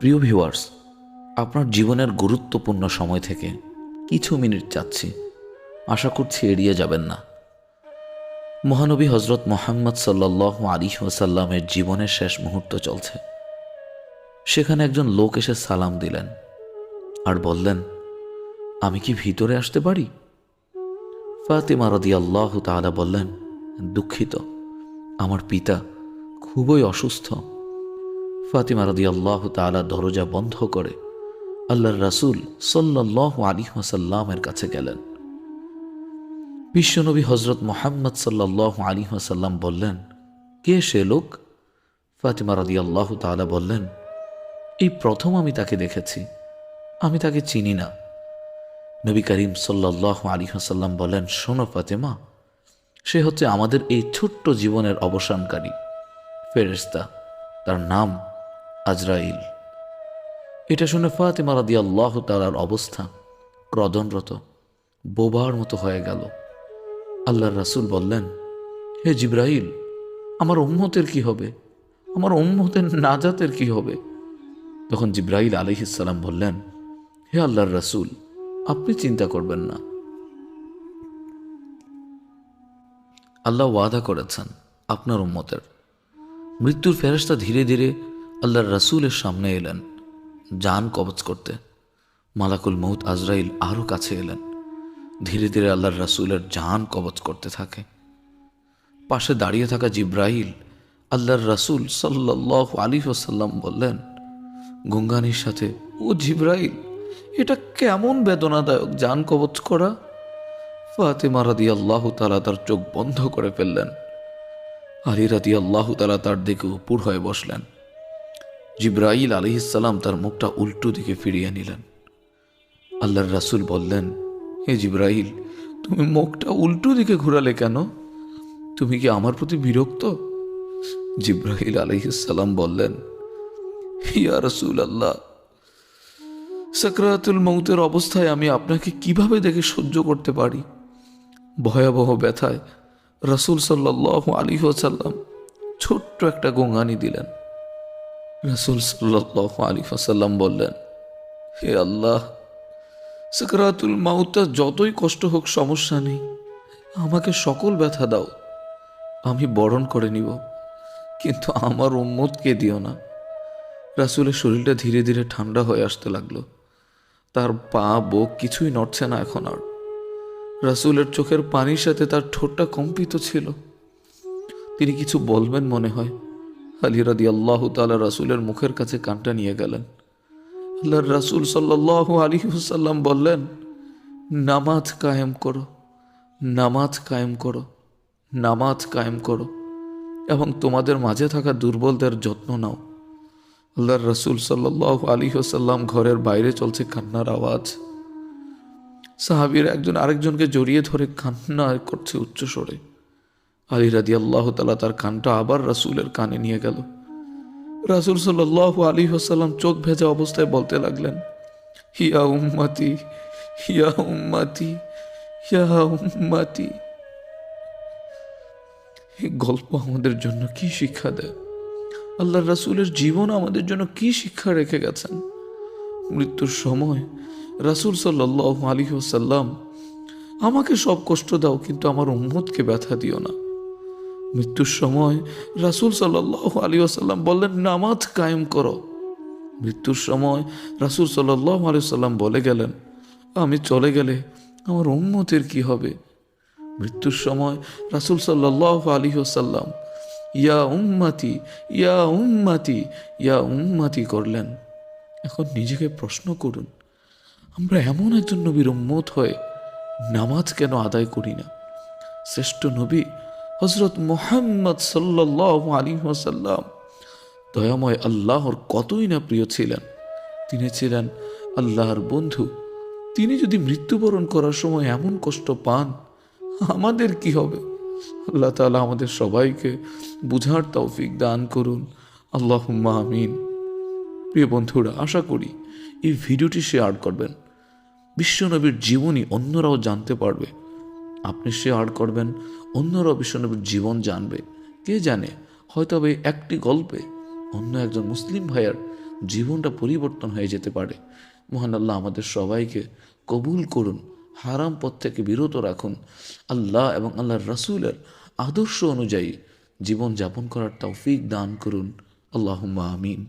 প্রিয় ভিউয়ার্স, আপনার জীবনের গুরুত্বপূর্ণ সময় থেকে কিছু মিনিট চাচ্ছি আশা করছি এড়িয়ে যাবেন না। মহানবী হজরত মোহাম্মদ সাল্লাহ আলী ওসাল্লামের জীবনের শেষ মুহূর্ত চলছে। সেখানে একজন লোক এসে সালাম দিলেন আর বললেন, আমি কি ভিতরে আসতে পারি? ফাতিমা রদি আল্লাহ তাআলা বললেন, দুঃখিত, আমার পিতা খুবই অসুস্থ। ফাতিমা রদি আল্লাহ তালা দরজা বন্ধ করে আল্লাহর রাসুল সাল্লাহ আলী ওয়াসাল্লামের কাছে গেলেন। বিশ্বনবী হজরত মোহাম্মদ সাল্লাহ আলী ওয়াসাল্লাম বললেন, কে সে লোক? ফাতিমা রদি আল্লাহ তালা বললেন, এই প্রথম আমি তাকে দেখেছি, আমি তাকে চিনি না। নবী করিম সাল্লাহ আলী হাসাল্লাম বলেন শোনো ফাতেমা, সে হচ্ছে আমাদের এই ছোট্ট জীবনের অবসানকারী ফেরেস্তা তার নাম আজরাইল। এটা শুনে ফাতেমা রাদি আল্লাহ তালার অবস্থা ক্রদনরত, বোবার মতো হয়ে গেল। আল্লাহর রাসুল বললেন, হে জিব্রাইল, আমার উম্মতের কি হবে? আমার উম্মতের নাজাতের কি হবে? তখন জিব্রাইল আলহিসাল্লাম বললেন, হে আল্লাহর রাসুল, আপনি চিন্তা করবেন না। আল্লাহ ওয়াদা করেছেন আপনার উম্মতের। মৃত্যুর ফেরস্তা ধীরে ধীরে আল্লাহর রাসুলের সামনে এলেন জান কবচ করতে। মালাকুল মৌত আজরাইল আরও কাছে এলেন। ধীরে ধীরে আল্লাহর রাসুলের জান কবচ করতে থাকে। পাশে দাঁড়িয়ে থাকা জিব্রাইল আল্লাহর রাসুল সাল্লাহ আলী ওসাল্লাম বললেন, গঙ্গানির সাথে, ও জিব্রাইল, এটা কেমন বেদনাদায়ক জান কবচ করা? ফাতেমা রাদি আল্লাহ তালা তার চোখ বন্ধ করে ফেললেন। আলী রাদি আল্লাহ তালা তার দিকে উপর হয়ে বসলেন। জিব্রাইল আলিহিসাল্লাম তার মুখটা উল্টো দিকে ফিরিয়ে নিলেন। আল্লাহর রাসুল বললেন, হে জিব্রাইল, তুমি মুখটা উল্টো দিকে ঘুরালে কেন? তুমি কি আমার প্রতি বিরক্ত? জিব্রাহিল আলহিসাল্লাম বললেন হিয়া রসুল আল্লাহ সাকরাতুল মৌতের অবস্থায় আমি আপনাকে কীভাবে দেখে সহ্য করতে পারি? ভয়াবহ ব্যথায় রসুল সাল্লাহ আলী সাল্লাম ছোট্ট একটা গঙ্গানি দিলেন। রসুল সাল্লাহ বললেন, হে আল্লাহ, সাকরাতুল মাউতা যতই কষ্ট হোক সমস্যা নেই, আমাকে সকল ব্যথা দাও, আমি বরণ করে নিব, কিন্তু আমার উম্মতকে দিও না। রাসুলের শরীরটা ধীরে ধীরে ঠান্ডা হয়ে আসতে লাগল। তার পা, বোক কিছুই নড়ছে না এখন আর। রাসুলের চোখের পানির সাথে তার ঠোঁটটা কম্পিত ছিল। তিনি কিছু বলবেন মনে হয় আলী রাদি আল্লাহ তালা রাসুলের মুখের কাছে কানটা নিয়ে গেলেন। আল্লাহর রাসুল সাল্লাহ আলী হুসাল্লাম বললেন, নামাজ কায়েম করো, নামাজ কায়েম করো, নামাজ কায়েম করো এবং তোমাদের মাঝে থাকা দুর্বলদের যত্ন নাও। আল্লাহর রসুল সাল্লাহ আলী ঘরের বাইরে চলছে কান্নার আওয়াজ। সাহাবির একজন আরেকজনকে জড়িয়ে ধরে কান্না করছে উচ্চ স্বরে আলী রাদি আল্লাহ তালা তার কানটা আবার রাসুলের কানে নিয়ে গেল। রাসুল সাল্লাহ আলী হোসাল্লাম চোখ ভেজা অবস্থায় বলতে লাগলেন, হিয়া উম্মাতি হিয়া উম্মাতি হিয়া উম্মাতি। এই গল্প আমাদের জন্য কি শিক্ষা দেয়? আল্লাহ রাসুলের জীবন আমাদের জন্য কি শিক্ষা রেখে গেছেন? মৃত্যুর সময় রাসুল সাল্লাহ আলী সাল্লাম আমাকে সব কষ্ট দাও, কিন্তু আমার উম্মতকে ব্যথা দিও না। মৃত্যুর সময় রাসুল সাল্লাহ আলী আসাল্লাম বললেন, নামাজ কায়েম করো। মৃত্যুর সময় রাসুল সাল্লাহ আলী সাল্লাম বলে গেলেন, আমি চলে গেলে আমার উম্মতের কি হবে? মৃত্যুর সময় রাসুল সাল্লাহ আলী সাল্লাম ইয়া উম্মাতি ইয়া উম্মাতি ইয়া উম্মাতি করলেন। এখন নিজেকে প্রশ্ন করুন, আমরা এমন একজন নবীর উম্মত হয়ে নামাজ কেন আদায় করি না? শ্রেষ্ঠ নবী হজরত মোহাম্মদ সাল্লাহ আলী ওসাল্লাম দয়াময় আল্লাহর কতই না প্রিয় ছিলেন। তিনি ছিলেন আল্লাহর বন্ধু। তিনি যদি মৃত্যুবরণ করার সময় এমন কষ্ট পান, আমাদের কি হবে? আল্লাহ তালা আমাদের সবাইকে বুঝার তৌফিক দান করুন। আল্লাহ আমিন। প্রিয় বন্ধুরা, আশা করি এই ভিডিওটি শেয়ার করবেন। বিশ্বনবীর জীবনী অন্যরাও জানতে পারবে। আপনি শেয়ার করবেন অন্যরাও বিশ্বনবীর জীবন জানবে। কে জানে, হয়তো এই একটি গল্পে অন্য একজন মুসলিম ভাইয়ার জীবনটা পরিবর্তন হয়ে যেতে পারে। মহান আল্লাহ আমাদের সবাইকে কবুল করুন, হারাম পথ থেকে বিরত রাখুন। আল্লাহ এবং আল্লাহর রাসূলের আদর্শ অনুযায়ী জীবন যাপন করার তৌফিক দান করুন। আল্লাহ আমিন।